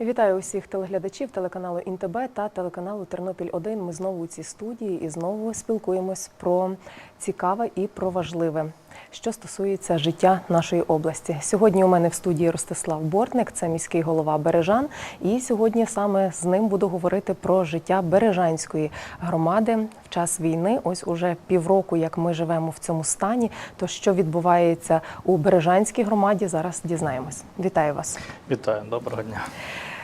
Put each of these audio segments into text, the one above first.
Вітаю усіх телеглядачів телеканалу Інтеб та телеканалу Тернопіль 1 Ми знову у цій студії і знову спілкуємось про цікаве і про важливе, що стосується життя нашої області. Сьогодні у мене в студії Ростислав Бортник, це міський голова Бережан. І сьогодні саме з ним буду говорити про життя Бережанської громади в час війни. Ось уже півроку, як ми живемо в цьому стані. То що відбувається у Бережанській громаді, зараз дізнаємось. Вітаю вас. Вітаю, доброго дня.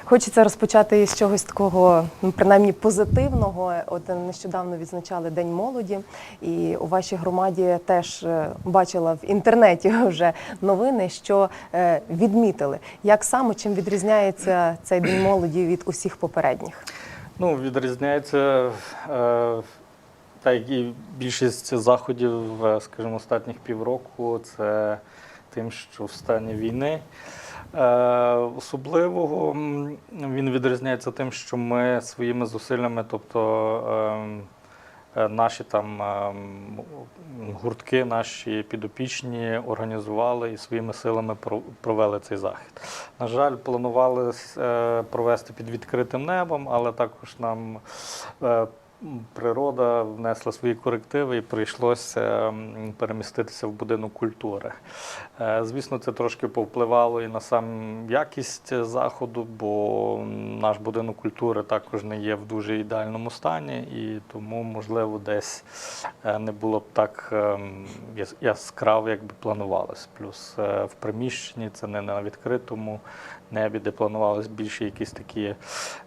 Хочеться розпочати з чогось такого, ну, принаймні позитивного. От нещодавно відзначали День молоді, і у вашій громаді теж е, бачила в інтернеті вже новини, що е, відмітили, як саме чим відрізняється цей день молоді від усіх попередніх. Ну, відрізняється е, так і більшість заходів, е, скажімо, останніх півроку, це тим, що в стані війни. Е, особливого він відрізняється тим, що ми своїми зусиллями, тобто ем, е, наші там ем, гуртки, наші підопічні організували і своїми силами провели цей захід. На жаль, планували е, провести під відкритим небом, але також нам природа внесла свої корективи і прийшлося переміститися в будинок культури. Е, Звісно, це трошки повпливало і на сам якість заходу, бо наш будинок культури також не є в дуже ідеальному стані, і тому, можливо, десь е, не було б так ем, яскраво, як би планувалось. Плюс е, в приміщенні це не на відкритому небі, де планувалися більше якісь такі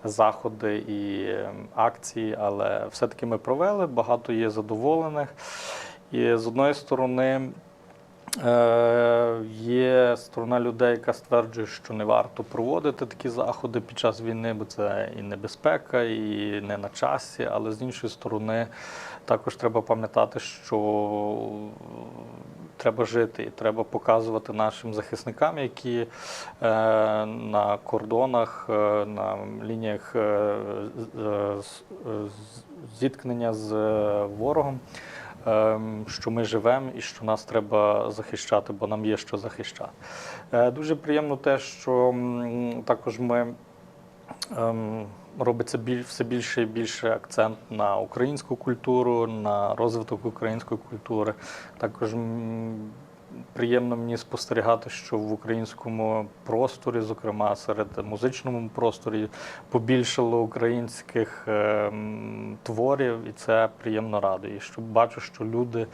заходи і ем, акції, але все-таки ми провели, багато є задоволених. І з одної сторони, Є сторона людей, яка стверджує, що не варто проводити такі заходи під час війни, бо це і небезпека, і не на часі. Але з іншої сторони, також треба пам'ятати, що треба жити і треба показувати нашим захисникам, які е, на кордонах, е, на лініях е, е, е, зіткнення з е, ворогом що ми живемо і що нас треба захищати, бо нам є що захищати. Е, Дуже приємно те, що також ми ем, робиться все більше і більше акцент на українську культуру, на розвиток української культури. Також приємно мені спостерігати, що в українському просторі, зокрема серед музичному просторі, побільшало українських ем, творів, і це приємно радує. Що бачу, що люди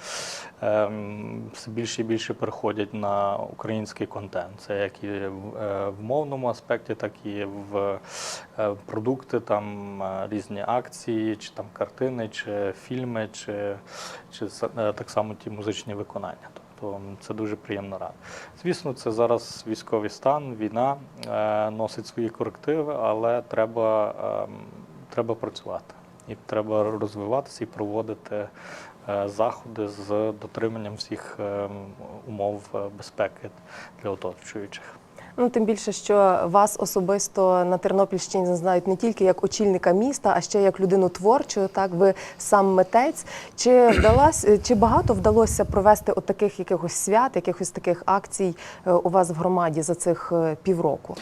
ем, все більше і більше переходять на український контент. Це як і в, е, в мовному аспекті, так і в е, продукти, там е, різні акції, чи там картини, чи фільми, чи, чи е, так само ті музичні виконання. Тобто це дуже приємно рада. Звісно, це зараз військовий стан, війна е, носить свої корективи, але треба, ем, треба працювати. І треба розвиватися і проводити е, заходи з дотриманням всіх ем, умов е, безпеки для оточуючих. Ну тим більше, що вас особисто на Тернопільщині знають не тільки як очільника міста, а ще як людину творчу. Так, ви сам митець. Чи вдалося, чи багато вдалося провести от таких якихось свят, якихось таких акцій е, у вас в громаді за цих е, півроку?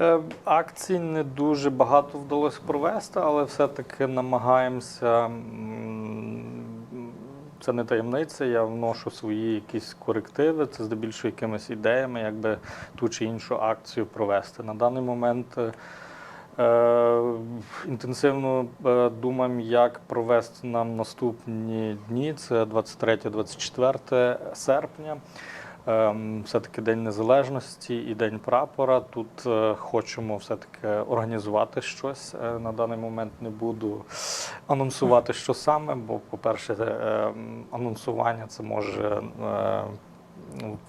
Е, Акцій не дуже багато вдалося провести, але все-таки намагаємося. Це не таємниця, я вношу свої якісь корективи, це здебільшого якимись ідеями, якби ту чи іншу акцію провести. На даний момент е, інтенсивно е, думаємо, як провести нам наступні дні. Це 23-24 серпня. Ем, Все-таки День Незалежності і День прапора. Тут е, хочемо все-таки організувати щось. Е, На даний момент не буду анонсувати, що саме, бо, по-перше, е, ем, анонсування це може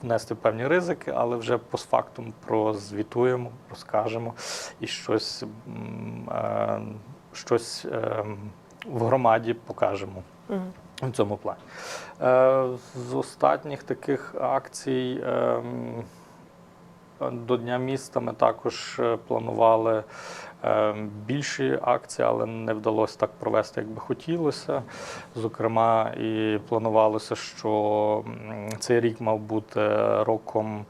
внести певні ризики, але вже постфактум прозвітуємо, розкажемо і щось, щось ем, в громаді покажемо. В цьому плані. Е, З останніх таких акцій ем, до Дня міста ми також е, планували ем, більші акції, але не вдалося так провести, як би хотілося. Зокрема, і планувалося, що цей рік мав бути роком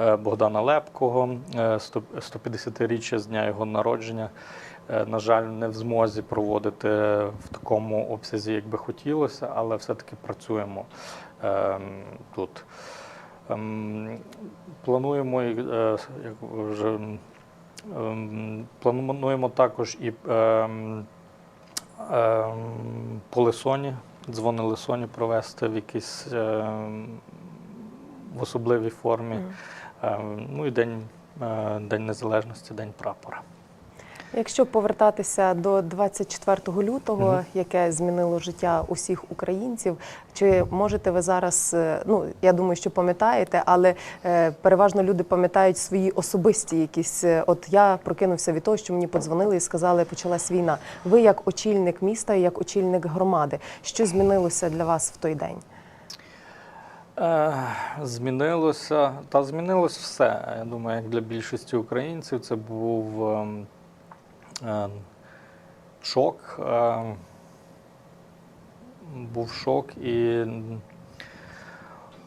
е, Богдана Лепкого, е, 100 150-річчя з дня його народження. Е, На жаль, не в змозі проводити в такому обсязі, як би хотілося, але все-таки працюємо ем, тут. Ем, Плануємо, е, як вже ем, плануємо також і ем, ем, по Лисоні, дзвони Лисоні провести в якійсь в особливій формі. Ем, Ну і День, е, День Незалежності, День прапора. Якщо повертатися до 24 лютого, Мгм. яке змінило життя усіх українців, чи можете ви зараз, е, ну я думаю, що пам'ятаєте, але е, переважно люди пам'ятають свої особисті якісь. е, От я прокинувся від того, що мені подзвонили і сказали, почалась війна. Ви як очільник міста, і як очільник громади, що змінилося для вас в той день? Змінилося, та змінилось все. Я думаю, як для більшості українців це був ем, шок. е, Був шок і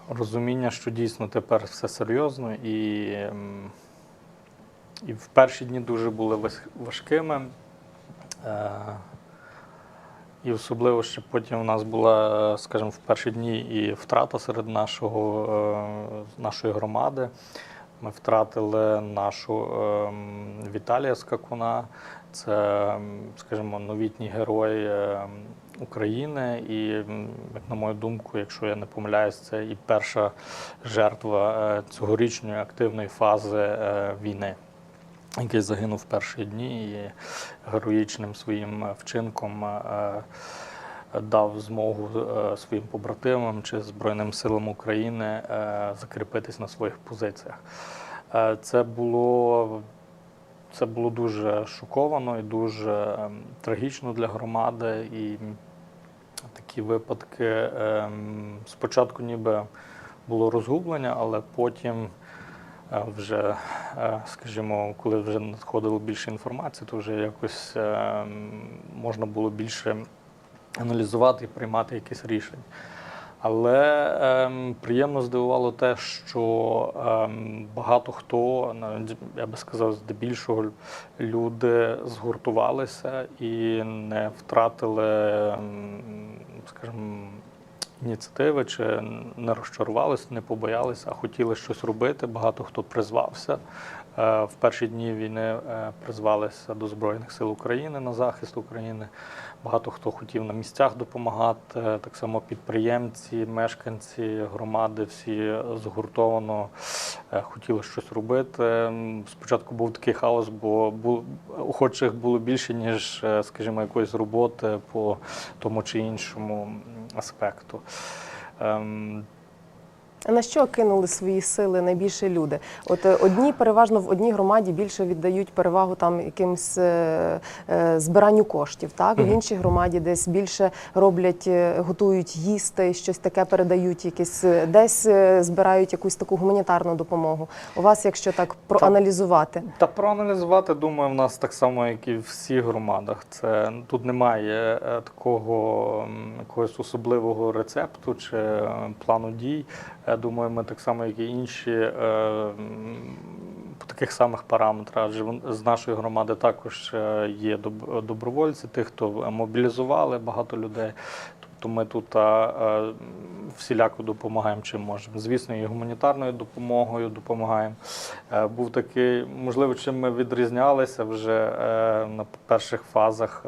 розуміння, що дійсно тепер все серйозно. І, і в перші дні дуже були важкими. Е, і особливо ще потім у нас була, е, скажімо, в перші дні і втрата серед нашого, е, нашої громади. Ми втратили нашу ем, Віталія Скакуна. Це, скажімо, новітній герой ем, України. І, як на мою думку, якщо я не помиляюсь, це і перша жертва е, цьогорічної активної фази е, війни який загинув в перші дні і героїчним своїм вчинком е, дав змогу е, своїм побратимам чи Збройним силам України е, закріпитись на своїх позиціях. Е, Це було, це було дуже шоковано і дуже ем, трагічно для громади. І такі випадки ем, спочатку ніби було розгублення, але потім е, вже, е, скажімо, коли вже надходило більше інформації, то вже якось ем, можна було більше аналізувати і приймати якісь рішення. Але ем, приємно здивувало те, що ем, багато хто, я би сказав, здебільшого люди згуртувалися і не втратили, ем, скажімо, ініціативи чи не розчарувалися, не побоялися, а хотіли щось робити. Багато хто призвався. Е, В перші дні війни е, призвалися до Збройних сил України на захист України. Багато хто хотів на місцях допомагати. Так само підприємці, мешканці громади, всі згуртовано е, хотіли щось робити. Спочатку був такий хаос, бо охочих було більше, ніж, е, скажімо, якоїсь роботи по тому чи іншому аспекту. На що кинули свої сили найбільше люди? От е, одні переважно в одній громаді більше віддають перевагу там якимсь е, е, збиранню коштів. Так в іншій громаді десь більше роблять, е, готують їсти, щось таке передають, якісь е, десь збирають якусь таку гуманітарну допомогу. У вас, якщо так проаналізувати, Та проаналізувати, думаю, в нас так само, як і в всіх громадах. Це тут немає такого якогось особливого рецепту чи плану дій. Я думаю, ми так само, як і інші, е, по таких самих параметрах. Адже з нашої громади також е, є добровольці, тих, хто мобілізували багато людей. Тобто ми тут е, всіляко допомагаємо чим можемо. Звісно, і гуманітарною допомогою допомагаємо. Був такий, можливо, чим ми відрізнялися вже на перших фазах.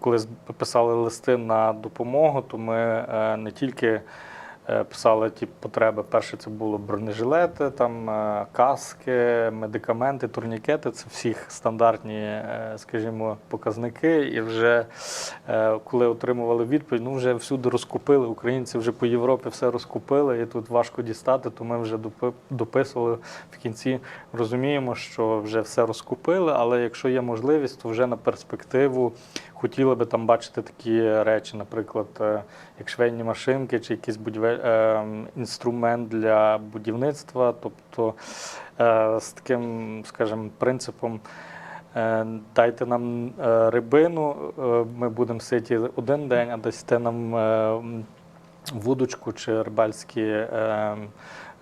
Коли писали листи на допомогу, то ми не тільки писали ті потреби. Перше це було бронежилети, там е, каски, медикаменти, турнікети. Це всіх стандартні, е, скажімо, показники. І вже е, коли отримували відповідь, ну вже всюди розкупили. Українці вже по Європі все розкупили, і тут важко дістати. То ми вже дописували в кінці. Розуміємо, що вже все розкупили, але якщо є можливість, то вже на перспективу хотіли би там бачити такі речі, наприклад, е, як швейні машинки чи якийсь будівель... е, інструмент для будівництва. Тобто е, з таким, скажімо, принципом. Дайте нам рибину, ми будемо ситі один день, а дасте нам вудочку чи рибальські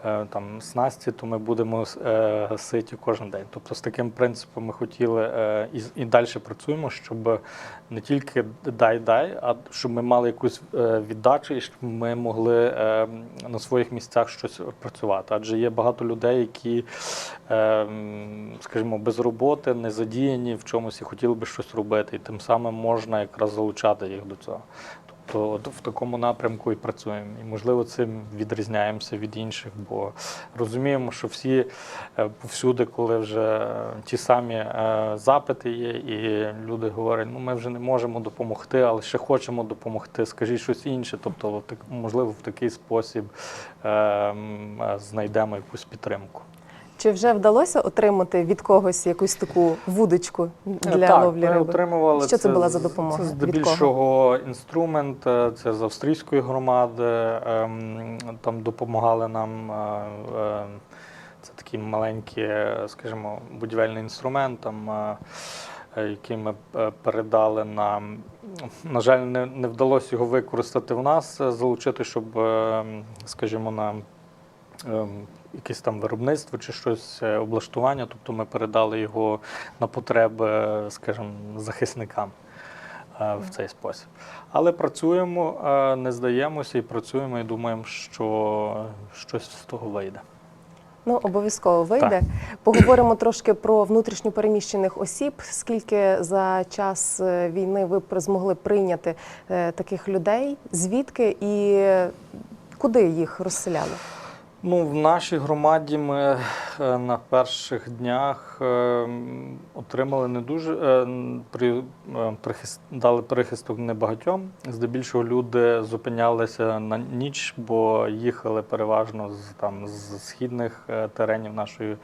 там снасті, то ми будемо е, ситі кожен день. Тобто з таким принципом ми хотіли е, і, і далі працюємо, щоб не тільки дай-дай, а щоб ми мали якусь е, віддачу і щоб ми могли е, на своїх місцях щось працювати. Адже є багато людей, які, е, скажімо, без роботи, не задіяні в чомусь і хотіли би щось робити, і тим самим можна якраз залучати їх до цього. Тобто от в такому напрямку і працюємо. І можливо цим відрізняємося від інших, бо розуміємо, що всі е, повсюди, коли вже ті самі е, запити є, і люди говорять, ну ми вже не можемо допомогти, але ще хочемо допомогти, скажіть щось інше. Тобто, можливо, в такий спосіб е, м, е, знайдемо якусь підтримку. Чи вже вдалося отримати від когось якусь таку вудочку для так, ловлі ми риби? отримували Що це була за допомога? Це здебільшого інструмент, е, це з австрійської громади. ем, Там допомагали нам. е, е, Це такий маленький, е, скажімо, будівельний інструмент, там, який ми передали нам. На жаль, не, не вдалося його використати в нас, залучити, щоб, е, скажімо, на ем, якесь там виробництво чи щось е, облаштування. Тобто ми передали його на потреби, скажімо, захисникам е, в цей спосіб. Але працюємо, е, не здаємося і працюємо, і думаємо, що щось з того вийде. Ну, обов'язково вийде. Поговоримо трошки про внутрішньо переміщених осіб. Скільки за час війни ви змогли прийняти таких людей? Звідки і куди їх розселяли? Ну, в нашій громаді ми е, на перших днях е, отримали не дуже е, при, прихист, дали прихисток небагатьом. Здебільшого люди зупинялися на ніч, бо їхали переважно з там з східних теренів нашої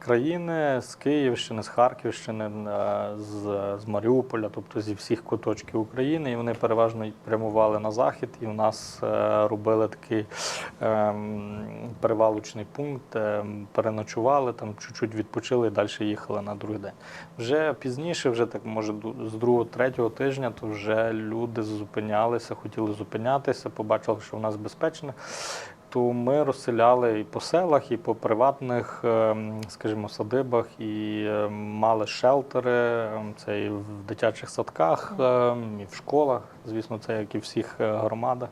країни, з Київщини, з Харківщини, е, з, з Маріуполя, тобто зі всіх куточків України. І вони переважно прямували на захід, і в нас е, робили такий ем, перевалочний пункт, переночували, там чуть-чуть відпочили і далі їхали на другий день. Вже пізніше, вже так може з другого, третього тижня, то вже люди зупинялися, хотіли зупинятися, побачили, що в нас безпечно. То ми розселяли і по селах, і по приватних, ем, скажімо, садибах, і ем, мали шелтери. Це і в дитячих садках, ем, і в школах. Звісно, це як і в всіх е, громадах.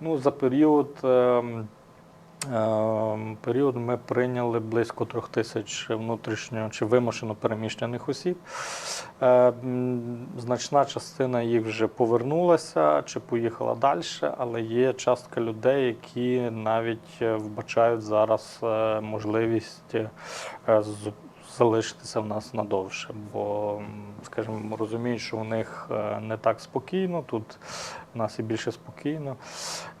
Ну, за період, ем, період ми прийняли близько трьох тисяч внутрішньо чи вимушено переміщених осіб. Е, Значна частина їх вже повернулася чи поїхала далі, але є частка людей, які навіть е, вбачають зараз е, можливість залишитися в нас надовше, бо, скажімо, розуміють, що у них е, не так спокійно, тут в нас і більше спокійно,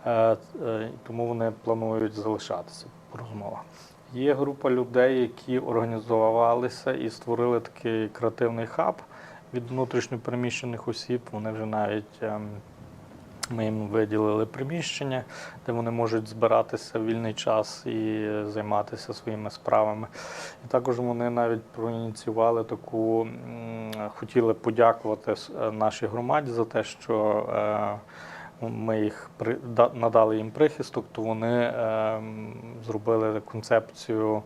е, е, тому вони планують залишатися по розмовах. Є група людей, які організувалися і створили такий креативний хаб від внутрішньопереміщених осіб. Вони вже навіть ем, ми їм виділили приміщення, де вони можуть збиратися в вільний час і займатися своїми справами. І також вони навіть проініціювали таку, хотіли подякувати е, нашій громаді за те, що е, ми їх надали їм прихисток, то вони е, зробили концепцію е,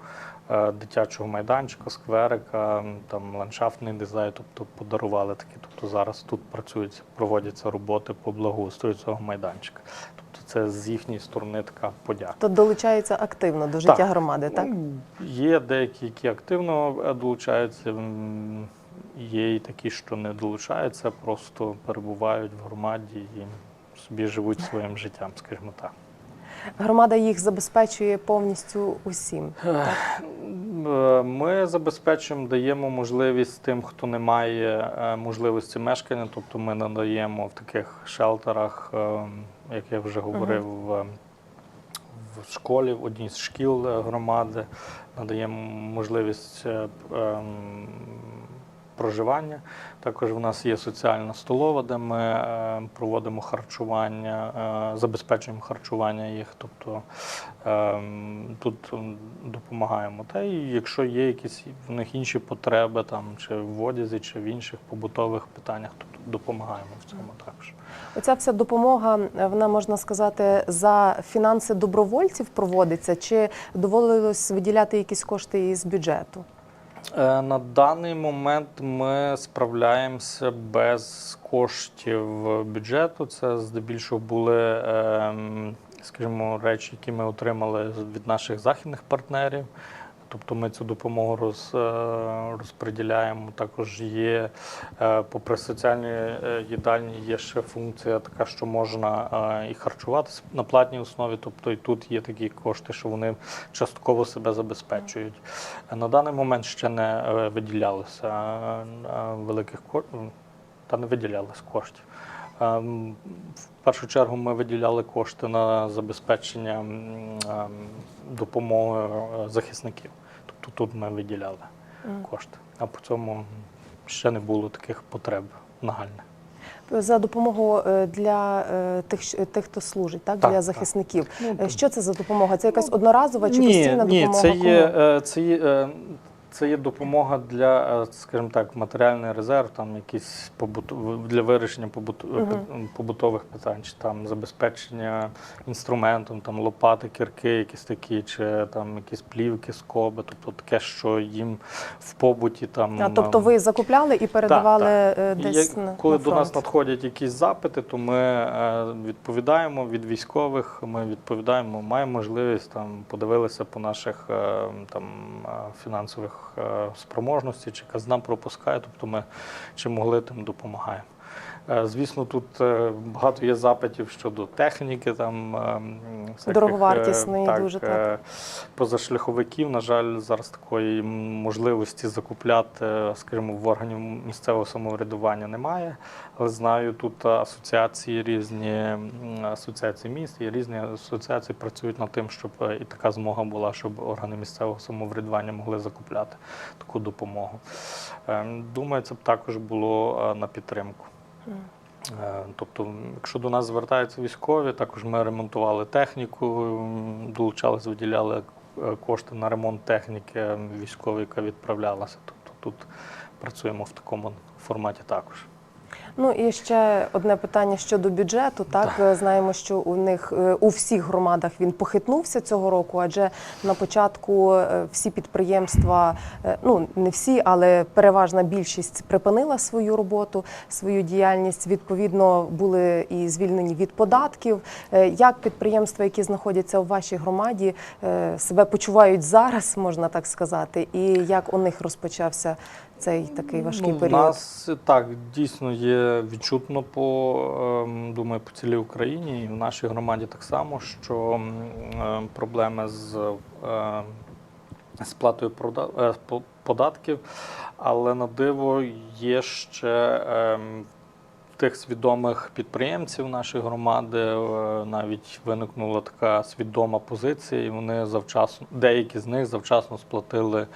дитячого майданчика, скверика, там ландшафтний дизайн, тобто подарували такі. Тобто зараз тут працюють, проводяться роботи по благоустрою цього майданчика. Тобто це з їхньої сторони така подяка. То долучаються активно до життя Так. громади, так? Ну, Є деякі, які активно е, долучаються. Є і такі, що не долучаються, просто перебувають в громаді і собі живуть своїм життям, скажімо так. Громада їх забезпечує повністю усім. Е, Ми забезпечуємо, даємо можливість тим, хто не має е, можливості мешкання, тобто ми надаємо в таких шелтерах, е, як я вже говорив, в- в школі, в одній з шкіл громади, надаємо можливість ем, проживання. Також в нас є соціальна столова, де ми е, проводимо харчування, е, забезпечуємо харчування їх. Тобто ем, тут допомагаємо. Та і якщо є якісь в них інші потреби, там чи в одязі, чи в інших побутових питаннях, то допомагаємо в цьому також. Оця вся допомога, е, вона можна сказати, за фінанси добровольців проводиться, чи доводилось виділяти якісь кошти із бюджету? Е, На даний момент ми справляємося без коштів бюджету. Це здебільшого були, ем, скажімо, речі, які ми отримали від наших західних партнерів. Тобто ми цю допомогу роз, е, розподіляємо. Також є, е, попри соціальні е, їдальні, є ще функція така, що можна і харчуватися на платній основі. Тобто і тут є такі кошти, що вони частково себе забезпечують. На даний момент ще не виділялося великих та не виділялось коштів. Ем, В першу чергу ми виділяли кошти на забезпечення ем, допомоги е, захисників. Тобто тут ми виділяли кошти. А по цьому ще не було таких потреб нагальних. За допомогу е, для е, тих, тих, хто служить, так, Так, для захисників. Ну, Е, Що це за допомога? Це якась одноразова чи ні, постійна ні, допомога? це є, це є, це є допомога для, е, скажімо так, матеріальний резерв, там якісь побуту, для вирішення побуту, Мгм. пи- побутових питань, чи там забезпечення інструментом, там лопати, кірки, якісь такі, чи там якісь плівки, скоби, тобто таке, що їм в побуті там. А, тобто ви закупляли і передавали так. е, І десь як- на, коли на до нас надходять якісь запити, то ми е, відповідаємо від військових. Ми відповідаємо, маємо можливість там подивилися по наших е, там е, фінансових е, спроможностей, чи казна пропускає. Тобто ми чи могли тим допомагаємо. Е, Звісно, тут е, багато є запитів щодо техніки, там е, м, всяких, Дороговартісної е, так, дуже, так. е, позашляховиків. На жаль, зараз такої можливості закупляти, скажімо, в органів місцевого самоврядування немає. Але знаю, тут асоціації різні, асоціації міст і різні асоціації працюють над тим, щоб е, і така змога була, щоб органи місцевого самоврядування могли закупляти таку допомогу. Е, Думаю, це б також було е, на підтримку. Е, Тобто, якщо до нас звертаються військові, також ми ремонтували техніку, долучались, виділяли е, кошти на ремонт техніки військової, яка відправлялася. Тобто тут працюємо в такому форматі також. Ну і ще одне питання щодо бюджету. Так Е, знаємо, що у них е, у всіх громадах він похитнувся цього року, адже на початку е, всі підприємства, е, ну не всі, але переважна більшість припинила свою роботу, свою діяльність. Відповідно, були і звільнені від податків. Як підприємства, які знаходяться у вашій громаді, себе почувають зараз, можна так сказати, і як у них розпочався цей такий важкий ну, період? У нас так дійсно є відчутно по ем, думаю, по цілій Україні і в нашій громаді так само, що е, проблеми з сплатою прода- е, по- податків, але на диво є ще ем, тих свідомих підприємців нашої громади е, навіть виникнула така свідома позиція, і вони завчасно, деякі з них завчасно сплатили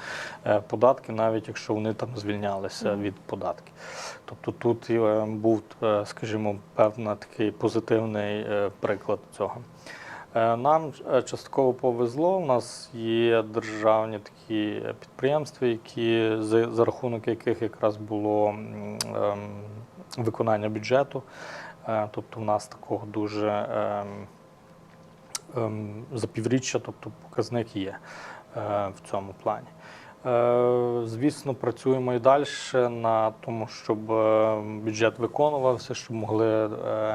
е, податки, навіть якщо вони там звільнялися від податків. Тобто тут е, був, скажімо, певний такий позитивний приклад цього. Нам частково повезло. У нас є державні такі підприємства, які за, рахунок яких якраз було ем, виконання бюджету. Е, Тобто, в нас такого дуже ем, ем, за півріччя, тобто показник є е, в цьому плані. Е, Звісно, працюємо і далі на тому, щоб бюджет виконувався, щоб могли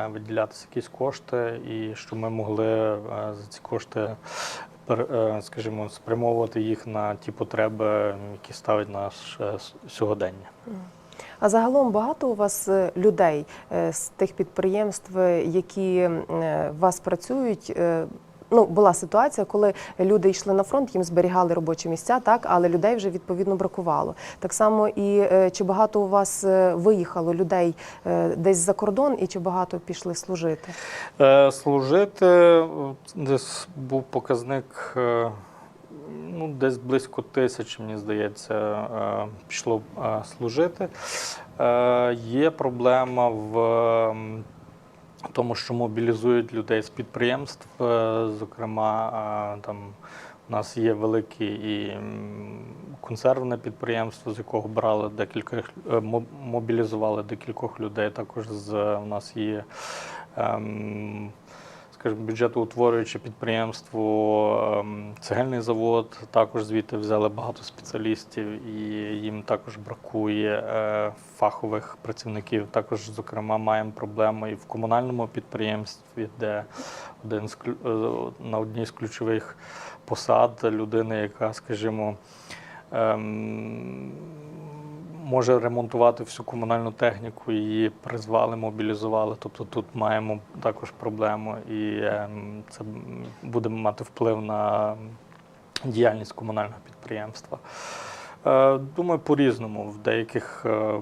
виділятися якісь кошти, і щоб ми могли за ці кошти, скажімо, спрямовувати їх на ті потреби, які ставить наш сьогодення. А загалом багато у вас е, людей е, з тих підприємств, е, які у вас працюють. Ну, була ситуація, коли люди йшли на фронт, їм зберігали робочі місця, так, але людей вже відповідно бракувало. Так само і чи багато у вас виїхало людей десь за кордон, і чи багато пішли служити? Служити десь був показник. Ну, десь близько тисячі, мені здається, е, пішло е, служити. Е, Є проблема в ем, тому, що мобілізують людей з підприємств. Зокрема, там у нас є велике і консервне підприємство, з якого брали декілька мобілізували декількох людей. Також з у нас є. Скажімо, бюджетоутворююче підприємство, ем, цегельний завод. Також звідти взяли багато спеціалістів, і їм також бракує е, фахових працівників. Також, зокрема, маємо проблему і в комунальному підприємстві, де один з е, на одній з ключових посад людина, яка, скажімо, ем, може ремонтувати всю комунальну техніку, її призвали, мобілізували. Тобто тут маємо також проблему, і ем, це буде мати вплив на діяльність комунального підприємства. Е, Думаю, по-різному. В деяких, е,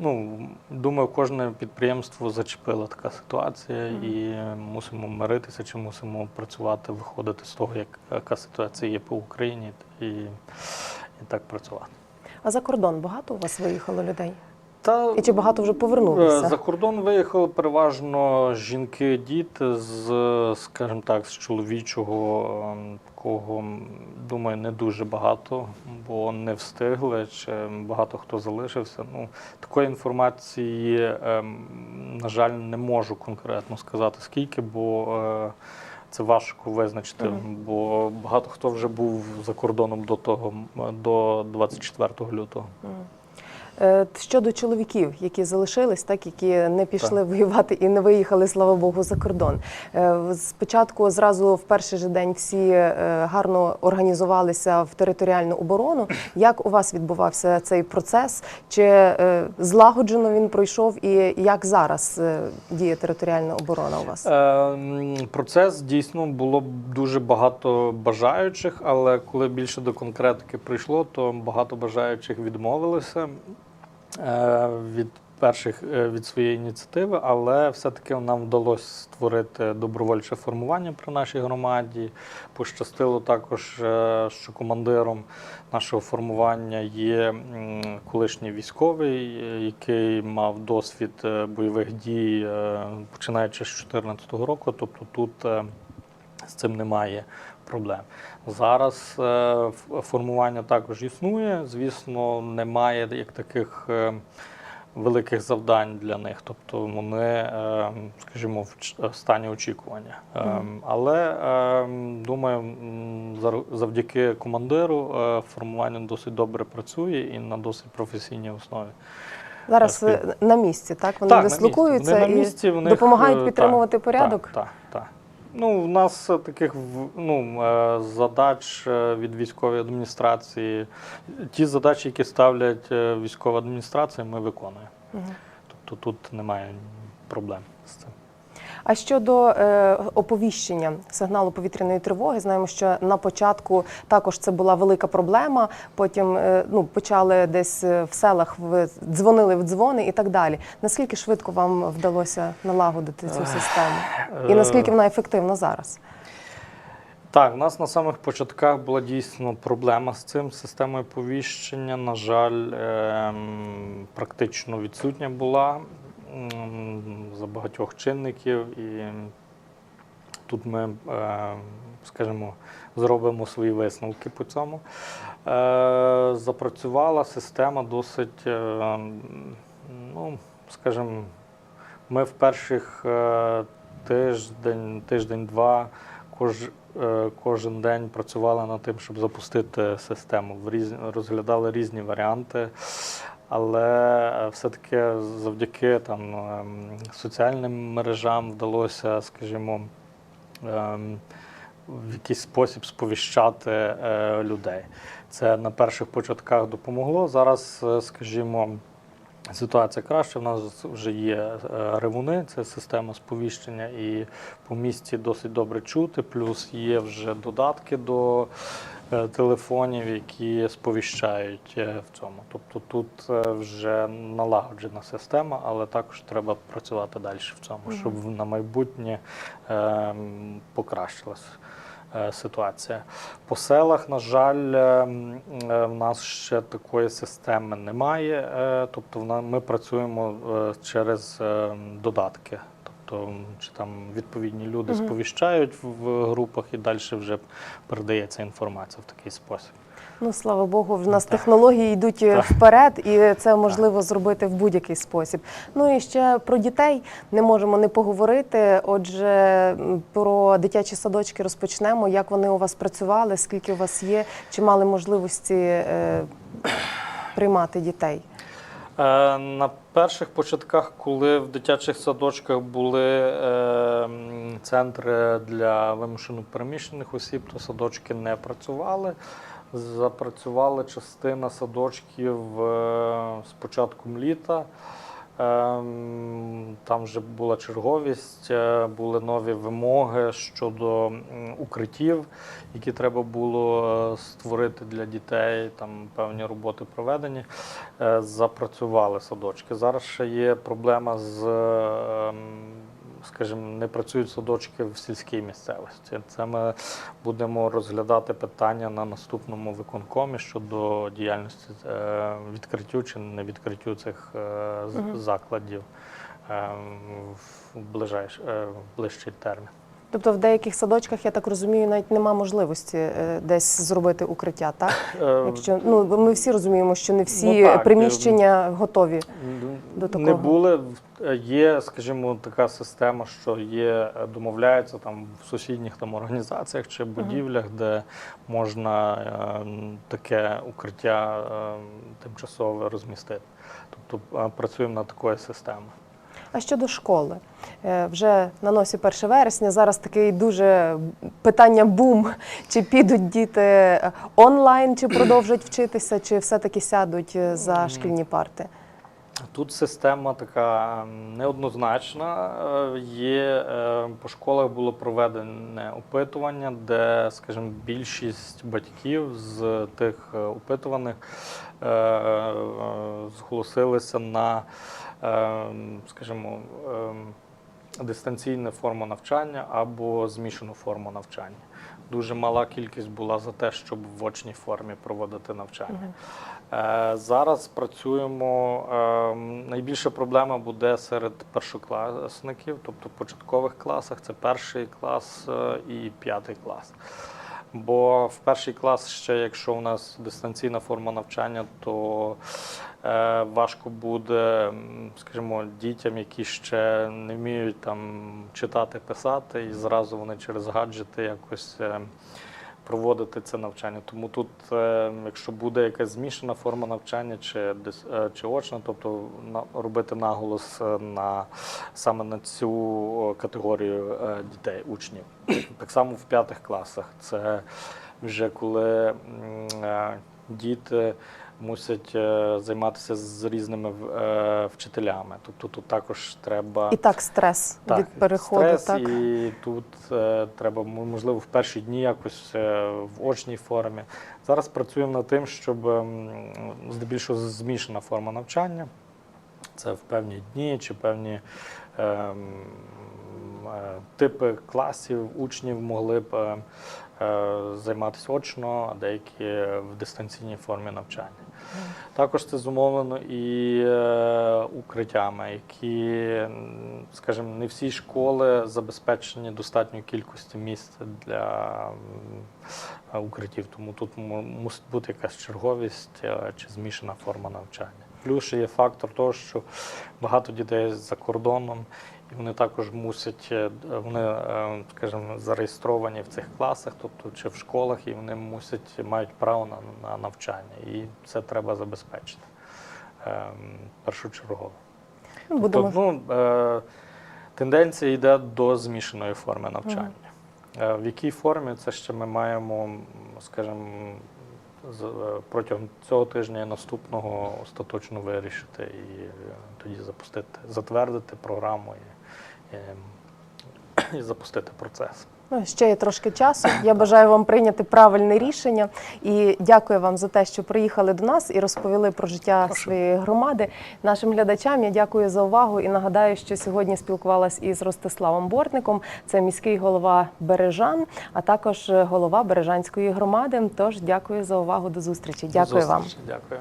ну, думаю, кожне підприємство зачепила така ситуація, і мусимо миритися чи мусимо працювати, виходити з того, як- яка ситуація є по Україні, і, і так працювати. А за кордон багато у вас виїхало людей? Та І чи багато вже е, повернулися? за кордон виїхали переважно жінки, діти з, скажімо так, з чоловічого ем, такого, м, думаю, не дуже багато, бо не встигли, чи багато хто залишився. Ну, такої інформації, ем, на жаль, не можу конкретно сказати скільки, бо е, це важко визначити, Мгм. бо багато хто вже був за кордоном до того, до 24 лютого. Мгм. Е, Щодо чоловіків, які залишились, так які не пішли воювати і не виїхали, слава Богу, за кордон. Е, Спочатку зразу в перший же день всі е, гарно організувалися в територіальну оборону. Як у вас відбувався цей процес? Чи е, злагоджено він пройшов, і як зараз е, діє територіальна оборона у вас? Е, Процес дійсно було дуже багато бажаючих, але коли більше до конкретики прийшло, то багато бажаючих відмовилися е, від перших е, від своєї ініціативи, але все-таки нам вдалося створити добровольче формування при нашій громаді. Пощастило також, е, що командиром нашого формування є колишній військовий, е, який мав досвід е, бойових дій, е, починаючи з 2014 року. Тобто тут е, з цим немає проблем. Зараз е, формування також існує. Звісно, немає як таких. е, Великих завдань для них, тобто вони, е, скажімо, в стані очікування. Але думаю, завдяки командиру формування досить добре працює і на досить професійній основі. Зараз на місці, так вони Так, на місці. дислокуються Вони на місці, в них, допомагають підтримувати так, порядок? Так, так, так. Ну, в нас е, таких ну, е, задач е, від військової адміністрації. Ті задачі, які ставлять військова адміністрація, ми виконуємо. Угу. Тобто тут немає проблем з цим. А щодо е, оповіщення сигналу повітряної тривоги, знаємо, що на початку також це була велика проблема. Потім е, ну почали десь е, в селах в дзвонили в дзвони і так далі. Наскільки швидко вам вдалося налагодити цю систему? І наскільки вона ефективна зараз? Так, у нас на самих початках була дійсно проблема з цим. Системою повіщення, на жаль, ем, практично відсутня була за багатьох чинників. І тут ми, ем, скажімо, зробимо свої висновки по цьому. Е, Запрацювала система досить, е, ну, скажімо, ми в перших е, тиждень, тиждень-два кож, е, кожен день працювали над тим, щоб запустити систему. Розглядали різні варіанти, але е, все-таки завдяки там, ем, соціальним мережам вдалося, скажімо, ем, в якийсь спосіб сповіщати е, людей. Це на перших початках допомогло. Зараз, е, скажімо, ситуація краща. У нас вже є ревуни, це система сповіщення, і по місті досить добре чути. Плюс є вже додатки до телефонів, які сповіщають е, в цьому. Тобто тут е, вже налагоджена система, але також треба працювати далі в цьому, щоб на майбутнє ем, покращилась е, ситуація. По селах, на жаль, е, м, е, в нас ще такої системи немає. е, Тобто ми працюємо е, через е, додатки. Тобто, чи там відповідні люди Мгм. сповіщають в- групах і далі вже передається інформація в такий спосіб. Ну, слава Богу, в нас технології йдуть е, вперед, і це можливо зробити в будь-який спосіб. Ну і ще про дітей не можемо не поговорити. Отже, про дитячі садочки розпочнемо. Як вони у вас працювали? Скільки у вас є? Чи мали можливості е, приймати дітей? Е, На перших початках, коли в дитячих садочках були е, центри для вимушено переміщених осіб, то садочки не працювали. Запрацювала частина садочків е, з початком літа. Ем, Там вже була черговість, е, були нові вимоги щодо укриттів, які треба було е, створити для дітей. Там певні роботи проведені. Е, Запрацювали садочки. Зараз ще є проблема з, е, м, скажімо, не працюють садочки в сільській місцевості. Це ми будемо розглядати питання на наступному виконкомі щодо діяльності е, відкриттю чи не відкриттю цих е, закладів е, в ближайш, ближчий термін. Тобто в деяких садочках, я так розумію, навіть нема можливості десь зробити укриття, так? Якщо ну ми всі розуміємо, що не всі Ну, так, приміщення готові. до Не такого? були. Є, скажімо, така система, що є, е, домовляються там в сусідніх там організаціях чи будівлях, де можна е, таке укриття е, тимчасове розмістити. Тобто е, працюємо над такою системою. А щодо школи, Е, вже на носі 1 вересня. Зараз такий дуже питання бум. Чи підуть діти онлайн, чи продовжать вчитися, чи все-таки сядуть е, за шкільні парти? Тут система така неоднозначна. Е, Є е, по школах було проведене опитування, де, скажімо, більшість батьків з тих е, опитуваних е, зголосилися на, е, скажімо, е, форма навчання або змішану форму навчання. Дуже мала кількість була за те, щоб в очній формі проводити навчання. Е, Зараз працюємо. е, Найбільша проблема буде серед першокласників, тобто в початкових класах. Це перший клас е, і п'ятий клас. Бо в перший клас ще, якщо у нас дистанційна форма навчання, то е, важко буде, скажімо, дітям, які ще не вміють там читати, писати, і зразу вони через гаджети якось. е, проводити це навчання. Тому тут, е, якщо буде якась змішана форма навчання чи, е, чи очна, тобто робити наголос е, на саме на цю категорію дітей, учнів. Так само в п'ятих класах. Це вже коли діти мусять е, займатися з різними е, вчителями. Тобто тут також треба І так стрес так, від переходу. стрес, так? і тут е, треба можливо в перші дні якось в очній формі. Зараз працюємо над тим, щоб здебільшого змішана форма навчання. Це в певні дні чи певні е, е, типи класів учнів могли б займатися очно, а деякі в дистанційній формі навчання. Також це зумовлено і е, укриттями, які, скажімо, не всі школи забезпечені достатньою кількістю місць для укриттів. Тому тут мусить бути якась черговість е, чи змішана форма навчання. Плюс є фактор того, що багато дітей за кордоном, вони також мусять, е, вони, е, скажімо, зареєстровані в цих класах, тобто чи в школах, і вони мусять мають право на, на навчання. І це треба забезпечити ем, першочергово. Ну, Будемо Тобто, ну, е, тенденція йде до змішаної форми навчання. Е, в якій формі це ще ми маємо, скажімо, е, протягом цього тижня і наступного остаточно вирішити і е, тоді запустити, затвердити програму і, і запустити процес. Ну, ще є трошки часу. Я бажаю вам прийняти правильне рішення і дякую вам за те, що приїхали до нас і розповіли про життя Прошу. своєї громади. Нашим глядачам я дякую за увагу і нагадаю, що сьогодні спілкувалась із Ростиславом Бортником. Це міський голова Бережан, а також голова Бережанської громади. Тож дякую за увагу. До зустрічі. До Дякую вам. Дякую.